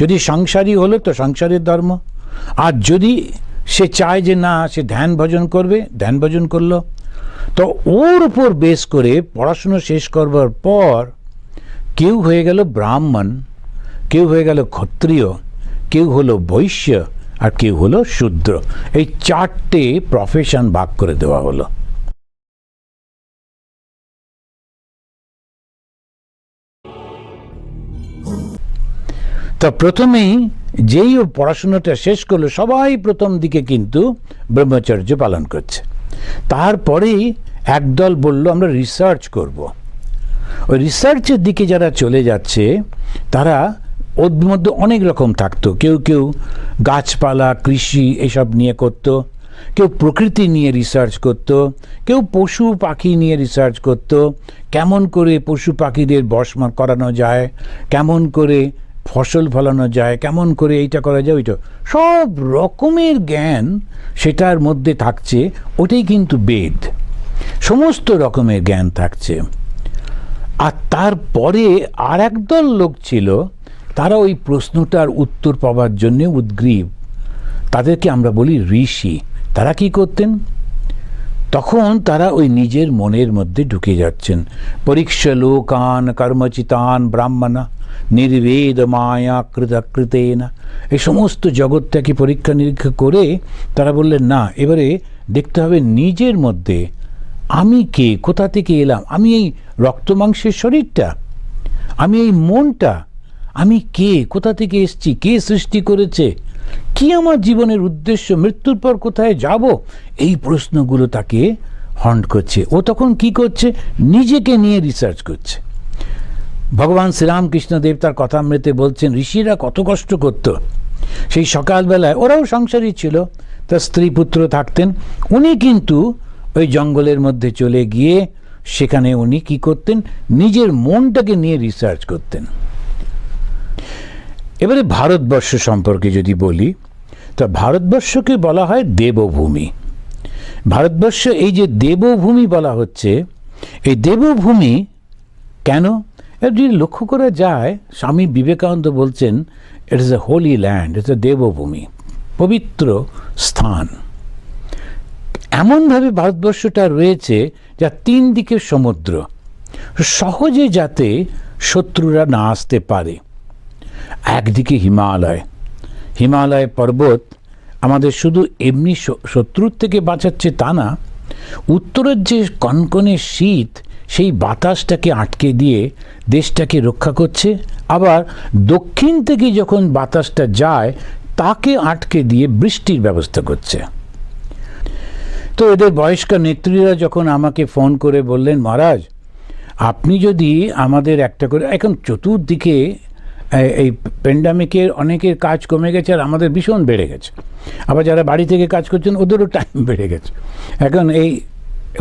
যদি সংসারী হলো তো সংসারের ধর্ম। আর যদি সে চায় যে না, সে ধ্যান ভজন করবে, ধ্যান ভজন করল, তো ওর উপর বেস করে পড়াশুনো শেষ করবার পর কেউ হয়ে গেল ব্রাহ্মণ, কেউ হয়ে গেল ক্ষত্রিয়, কেউ হলো বৈশ্য আর কেউ হলো শূদ্র। এই চারটে প্রফেশন ভাগ করে দেওয়া হলো। তা প্রথমেই যেই ও পড়াশোনাটা শেষ করল, সবাই প্রথম দিকে কিন্তু ব্রহ্মচর্য পালন করছে। তারপরেই একদল বলল, আমরা রিসার্চ করব। ওই রিসার্চের দিকে যারা চলে যাচ্ছে, তারা ওর মধ্যে অনেক রকম থাকতো। কেউ কেউ গাছপালা, কৃষি এসব নিয়ে করতো, কেউ প্রকৃতি নিয়ে রিসার্চ করত, কেউ পশু পাখি নিয়ে রিসার্চ করত। কেমন করে পশু পাখিদের বসমা করানো যায়, কেমন করে ফসল ফলানো যায়, কেমন করে এইটা করা যায়, ওইটা। সব রকমের জ্ঞান সেটার মধ্যে থাকছে, ওটাই কিন্তু বেদ। সমস্ত রকমের জ্ঞান থাকছে। আর তারপরে আর একদল লোক ছিল, তারা ওই প্রশ্নটার উত্তর পাওয়ার জন্য উদ্গ্রীব। তাদেরকে আমরা বলি ঋষি। তারা কি করতেন? তখন তারা ওই নিজের মনের মধ্যে ঢুকে যাচ্ছেন। পরীক্ষা লোকান কর্মচিতান ব্রাহ্মণা। নির্বেদ মায়া কৃতকৃতেন এই সমস্ত জগৎটাকে পরীক্ষা নিরীক্ষা করে তারা বললেন, না, এবারে দেখতে হবে নিজের মধ্যে। আমি কে? কোথা থেকে এলাম? আমি এই রক্তমাংসের শরীরটা? আমি এই মনটা? আমি কে? কোথা থেকে এসছি? কে সৃষ্টি করেছে? কি আমার জীবনের উদ্দেশ্য? মৃত্যুর পর কোথায় যাব? এই প্রশ্নগুলো তাকে হন্ট করছে। ও তখন কি করছে? নিজেকে নিয়ে রিসার্চ করছে। ভগবান শ্রীরামকৃষ্ণদেব তার কথা কথামৃতে বলছেন, ঋষিরা কত কষ্ট করত। সেই সকালবেলায় ওরাও সংসারী ছিল। তার স্ত্রী পুত্র থাকতেন। উনি কিন্তু ওই জঙ্গলের মধ্যে চলে গিয়ে সেখানে উনি কি করতেন? নিজের মনটাকে নিয়ে রিসার্চ করতেন। এবারে ভারতবর্ষ সম্পর্কে যদি বলি, তা ভারতবর্ষকে বলা হয় দেবভূমি। ভারতবর্ষ এই যে দেবভূমি বলা হচ্ছে, এই দেবভূমি কেন? যদি লক্ষ্য করা যায়, স্বামী বিবেকানন্দ বলছেন it is a holy land it's a দেবভূমি, পবিত্র স্থান। এমনভাবে ভারতবর্ষটা রয়েছে যা তিন দিকে সমুদ্র। সহজে যাতে শত্রুরা না আসতে পারে। একদিকে হিমালয়। হিমালয় পর্বত আমাদের শুধু এমনি শত্রুর থেকে বাঁচাচ্ছে তা না, উত্তরের যে কনকনে শীত সেই বাতাসটাকে আটকে দিয়ে দেশটাকে রক্ষা করছে। আবার দক্ষিণ থেকে যখন বাতাসটা যায়, তাকে আটকে দিয়ে বৃষ্টির ব্যবস্থা করছে। তো এদের বয়স্ক নেত্রীরা যখন আমাকে ফোন করে বললেন, মহারাজ, আপনি যদি আমাদের একটা করে, এখন চতুর্দিকে এই প্যান্ডামিকের অনেকের কাজ কমে গেছে আর আমাদের ভীষণ বেড়ে গেছে। আবার যারা বাড়ি থেকে কাজ করছেন, ওদেরও টাইম বেড়ে গেছে। এখন এই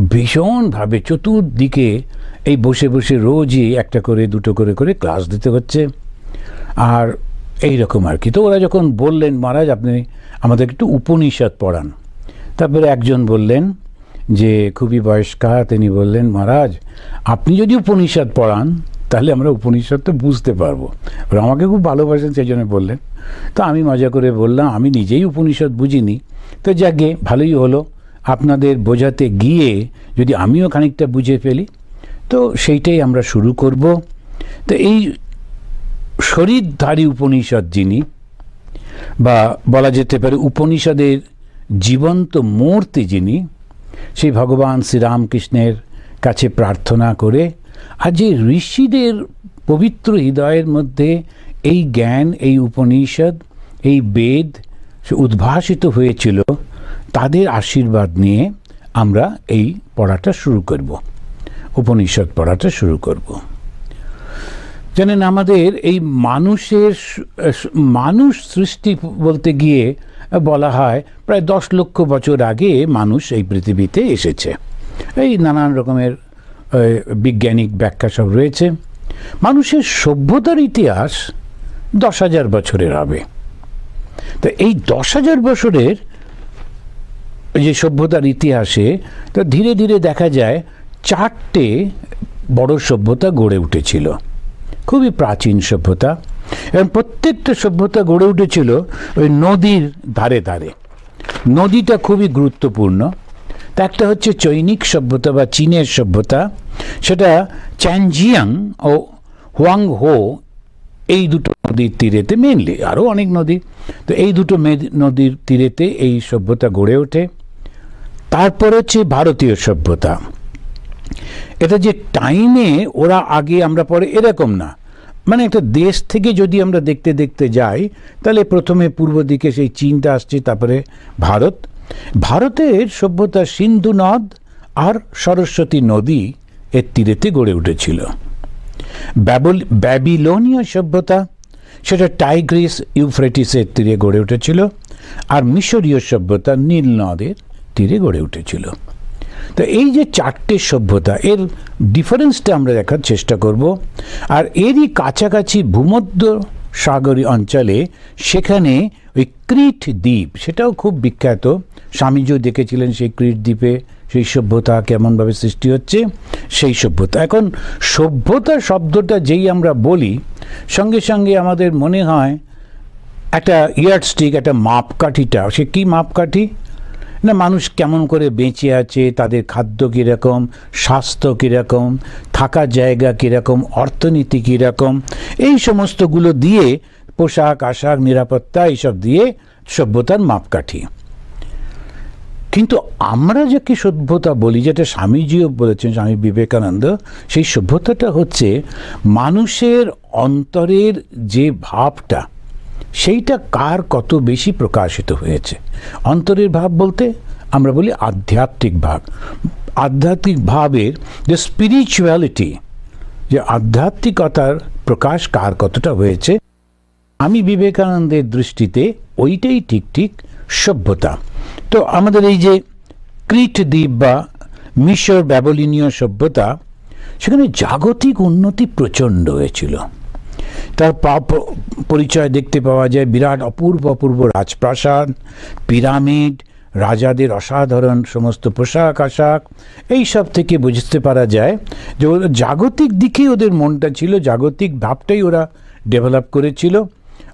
ভীষণভাবে চতুর্দিকে এই বসে বসে রোজই একটা করে, দুটো করে করে ক্লাস দিতে হচ্ছে। আর এই রকম আর কি। তো ওরা যখন বললেন, মহারাজ, আপনি আমাদের একটু উপনিষদ পড়ান। তারপরে একজন বললেন যে, খুবই বয়স্কা তিনি বললেন, মহারাজ, আপনি যদি উপনিষদ পড়ান, তাহলে আমরা উপনিষদ তো বুঝতে পারব। ওরা আমাকে খুব ভালোবাসেন, সেই জন্য বললেন। তো আমি মজা করে বললাম, আমি নিজেই উপনিষদ বুঝিনি। তো যাকে ভালোই হলো। আপনাদের বোঝাতে গিয়ে যদি আমিও খানিকটা বুঝে ফেলি, তো সেইটাই আমরা শুরু করব। তো এই শরীরধারী উপনিষদ যিনি, বা বলা যেতে পারে উপনিষদের জীবন্ত মূর্তি যিনি, সেই ভগবান শ্রীরামকৃষ্ণের কাছে প্রার্থনা করে, আর যে ঋষিদের পবিত্র হৃদয়ের মধ্যে এই জ্ঞান, এই উপনিষদ, এই বেদ, সে উদ্ভাসিত হয়েছিল তাদের আশীর্বাদ নিয়ে আমরা এই পড়াটা শুরু করব। উপনিষদ পড়াটা শুরু করব। জানেন, আমাদের এই মানুষের মানুষ সৃষ্টি বলতে গিয়ে বলা হয়, প্রায় দশ লক্ষ বছর আগে মানুষ এই পৃথিবীতে এসেছে। এই নানান রকমের বিজ্ঞানিক ব্যাখ্যা সব রয়েছে। মানুষের সভ্যতার ইতিহাস দশ হাজার বছরের হবে। তো এই দশ হাজার বছরের যে সভ্যতার ইতিহাসে, তো ধীরে ধীরে দেখা যায় চারটে বড় সভ্যতা গড়ে উঠেছিল। খুবই প্রাচীন সভ্যতা। এবং প্রত্যেকটা সভ্যতা গড়ে উঠেছিল ওই নদীর ধারে ধারে। নদীটা খুবই গুরুত্বপূর্ণ। তা একটা হচ্ছে চৈনিক সভ্যতা বা চীনের সভ্যতা। সেটা চ্যানজিয়াং ও হোয়াং হো এই দুটো নদীর তীরেতে মেনলি আরও অনেক নদী। তো এই দুটো নদীর তীরেতে এই সভ্যতা গড়ে ওঠে। তারপর হচ্ছে ভারতীয় সভ্যতা। এটা যে টাইমে ওরা আগে আমরা পরে এরকম না। মানে একটা দেশ থেকে যদি আমরা দেখতে দেখতে যাই, তাহলে প্রথমে পূর্ব দিকে সেই চীনটা আসছে, তারপরে ভারত। ভারতের সভ্যতা সিন্ধু নদ আর সরস্বতী নদী এর তীরেতে গড়ে উঠেছিল। ব্যাবল, ব্যাবিলনীয় সভ্যতা, সেটা টাইগ্রিস ইউফ্রেটিসের তীরে গড়ে উঠেছিল। আর মিশরীয় সভ্যতা নীল নদের তীরে গড়ে উঠেছিল। তো এই যে চারটে সভ্যতা, এর ডিফারেন্সটা আমরা দেখার চেষ্টা করব। আর এরই কাছাকাছি ভূমধ্য সাগরী অঞ্চলে সেখানে ওই ক্রিট দ্বীপ, সেটাও খুব বিখ্যাত। স্বামীজিও দেখেছিলেন সেই ক্রিট দ্বীপে, সেই সভ্যতা কেমনভাবে সৃষ্টি হচ্ছে, সেই সভ্যতা। এখন সভ্যতা শব্দটা যেই আমরা বলি, সঙ্গে সঙ্গে আমাদের মনে হয় একটা ইয়ারস্টিক একটা মাপকাঠিটা। সে কী মাপকাঠি? না, মানুষ কেমন করে বেঁচে আছে, তাদের খাদ্য কীরকম, স্বাস্থ্য কীরকম, থাকার জায়গা কীরকম, অর্থনীতি কীরকম, এই সমস্তগুলো দিয়ে পোশাক, আশাক, নিরাপত্তা, এইসব দিয়ে সভ্যতার মাপকাঠি। কিন্তু আমরা যাকে সভ্যতা বলি, যেটা স্বামীজিও বলেছেন, স্বামী বিবেকানন্দ, সেই সভ্যতাটা হচ্ছে মানুষের অন্তরের যে ভাবটা সেইটা কার কত বেশি প্রকাশিত হয়েছে? অন্তরের ভাব বলতে আমরা বলি আধ্যাত্মিক ভাব। আধ্যাত্মিক ভাবের যে স্পিরিচুয়ালিটি যে আধ্যাত্মিকতার প্রকাশ কার কতটা হয়েছে, আমি বিবেকানন্দের দৃষ্টিতে ওইটাই ঠিক ঠিক সভ্যতা। তো আমাদের এই যে ক্রিট দ্বীপ বা মিশর ব্যাবলিনীয় সভ্যতা, সেখানে জাগতিক উন্নতি প্রচণ্ড হয়েছিল। তার পরিচয় দেখতে পাওয়া যায় বিরাট অপূর্ব অপূর্ব রাজপ্রাসাদ, পিরামিড, রাজাদের অসাধারণ সমস্ত পোশাক, আশাক। এই সব থেকে বুঝতে পারা যায় যে ওদের জাগতিক দিকে ওদের মনটা ছিল, জাগতিক ভাবটাই ওরা ডেভেলপ করেছিল।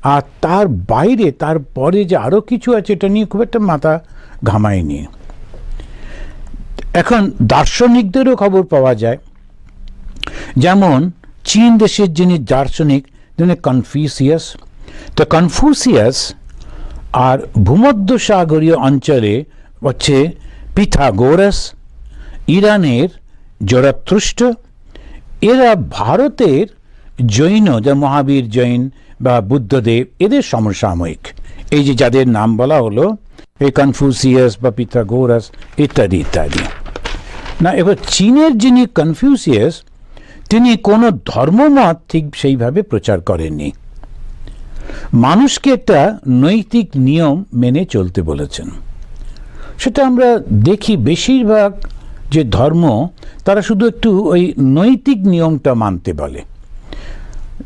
আর তার বাইরে, তার পরে যে আরও কিছু আছে, এটা নিয়ে খুব একটা মাথা ঘামায়নি। এখন দার্শনিকদেরও খবর পাওয়া যায়। যেমন চীন দেশের যিনি দার্শনিক তিনি কনফিউসিয়াস তো কনফুসিয়াস আর ভূমধ্যসাগরীয় অঞ্চলে হচ্ছে পিথাগোরাস ইরানের জরাত্রুষ্ট এরা ভারতের জৈন যা মহাবীর জৈন বা বুদ্ধদেব এদের সমসাময়িক এই যে যাদের নাম বলা হলো এই কনফুসিয়াস বা পিথাগোরাস ইত্যাদি ইত্যাদি না এবার চীনের যিনি কনফিউসিয়াস তিনি কোনো ধর্মমত ঠিক সেইভাবে প্রচার করেননি। মানুষকে একটা নৈতিক নিয়ম মেনে চলতে বলেছেন। সেটা আমরা দেখি বেশিরভাগ যে ধর্ম, তারা শুধু একটু ওই নৈতিক নিয়মটা মানতে বলে।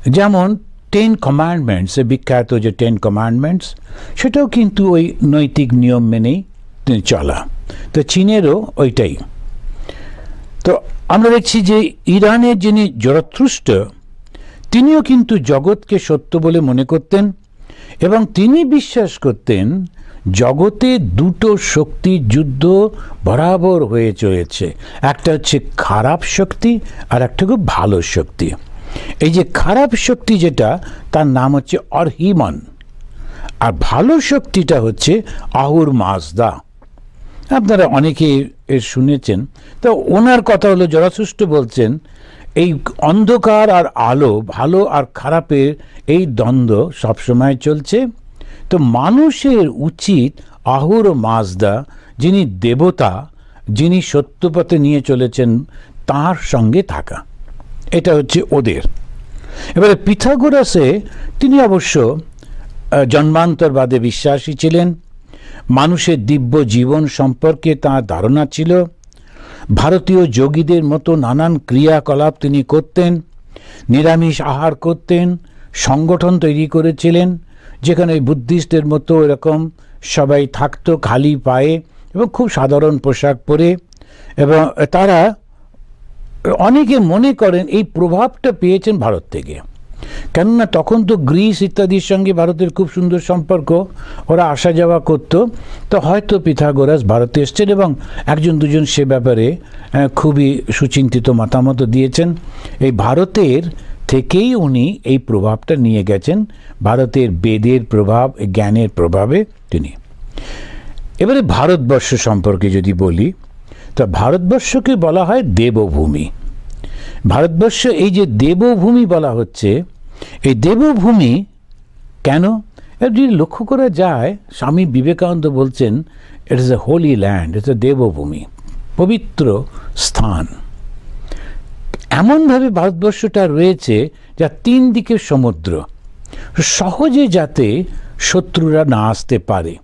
যেমন টেন কমান্ডমেন্টস বিখ্যাত যে টেন কমান্ডমেন্টস সেটাও কিন্তু ওই নৈতিক নিয়ম মেনেই চলা। তো চীনেরও ওইটাই। তো আমরা দেখছি যে ইরানের যিনি জরথ্রুষ্ট তিনিও কিন্তু জগৎকে সত্য বলে মনে করতেন এবং তিনি বিশ্বাস করতেন জগতে দুটো শক্তি যুদ্ধ বরাবর হয়ে চলেছে। একটা হচ্ছে খারাপ শক্তি আর একটা খুব ভালো শক্তি। এই যে খারাপ শক্তি যেটা, তার নাম হচ্ছে অরহিমন। আর ভালো শক্তিটা হচ্ছে আহুর মাজদা। আপনারা অনেকে এর শুনেছেন। তো ওনার কথা হলো জরাসুষ্ট বলছেন, এই অন্ধকার আর আলো, ভালো আর খারাপের এই দ্বন্দ্ব সবসময় চলছে। তো মানুষের উচিত আহুর মাজদা, যিনি দেবতা, যিনি সত্যপথে নিয়ে চলেছেন, তার সঙ্গে থাকা। এটা হচ্ছে ওদের। এবারে পিথাগোরাসে তিনি অবশ্য জন্মান্তরবাদে বিশ্বাসী ছিলেন। মানুষের দিব্য জীবন সম্পর্কে তাঁর ধারণা ছিল। ভারতীয় যোগীদের মতো নানান ক্রিয়াকলাপ তিনি করতেন, নিরামিষ আহার করতেন, সংগঠন তৈরি করেছিলেন, যেখানে ওই বুদ্ধিস্টদের মতো এরকম সবাই থাকতো খালি পায়ে এবং খুব সাধারণ পোশাক পরে এবং তারা অনেকে মনে করেন এই প্রভাবটা পেয়েছেন ভারত থেকে। কেননা তখন তো গ্রিস ইত্যাদির সঙ্গে ভারতের খুব সুন্দর সম্পর্ক, ওরা আসা যাওয়া করত, তো হয়তো পিথাগোরাস ভারতে এসছেন এবং একজন দুজন সে ব্যাপারে খুবই সুচিন্তিত মতামত দিয়েছেন। এই ভারতের থেকেই উনি এই প্রভাবটা নিয়ে গেছেন, ভারতের বেদের প্রভাব জ্ঞানের প্রভাবে তিনি। এবারে ভারতবর্ষ সম্পর্কে যদি বলি, তা ভারতবর্ষকে বলা হয় দেবভূমি। ভারতবর্ষ এই যে দেবভূমি বলা হচ্ছে এই দেবভূমি কেন? যদি লক্ষ্য করা যায়, স্বামী বিবেকানন্দ বলছেন it is a holy land it's a দেবভূমি, পবিত্র স্থান। এমনভাবে ভারতবর্ষটা রয়েছে যা তিন দিকে সমুদ্র। সহজে যাতে শত্রুরা না আসতে পারে।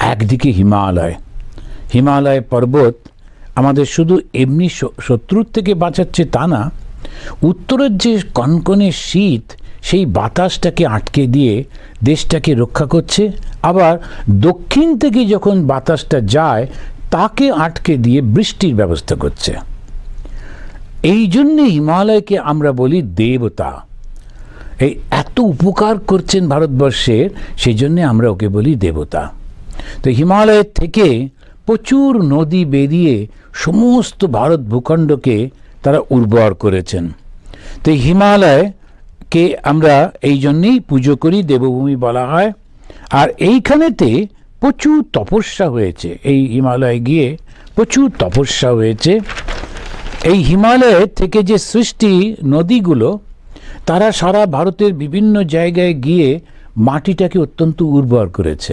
একদিকে হিমালয়। হিমালয় পর্বত আমাদের শুধু এমনি শত্রুর থেকে বাঁচাচ্ছে তা না উত্তরের যে কনকনে শীত, সেই বাতাসটাকে আটকে দিয়ে দেশটাকে রক্ষা করছে। আবার দক্ষিণ থেকে যখন বাতাসটা যায়, তাকে আটকে দিয়ে বৃষ্টির ব্যবস্থা করছে। এই জন্যে হিমালয়কে আমরা বলি দেবতা। এই এত উপকার করছেন ভারতবর্ষের সেই জন্যে আমরা ওকে বলি দেবতা। তো হিমালয়ের থেকে প্রচুর নদী বেরিয়ে সমস্ত ভারত ভূখণ্ডকে তারা উর্বর করেছেন। তো হিমালয়কে আমরা এই জন্যেই পুজো করি, দেবভূমি বলা হয়। আর এইখানেতে প্রচুর তপস্যা হয়েছে। এই হিমালয়ে গিয়ে প্রচুর তপস্যা হয়েছে। এই হিমালয় থেকে যে সৃষ্টি নদীগুলো, তারা সারা ভারতের বিভিন্ন জায়গায় গিয়ে মাটিটাকে অত্যন্ত উর্বর করেছে।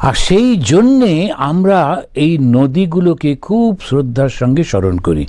আর সেই জন্যে আমরা এই নদীগুলোকে খুব শ্রদ্ধার সঙ্গে স্মরণ করি।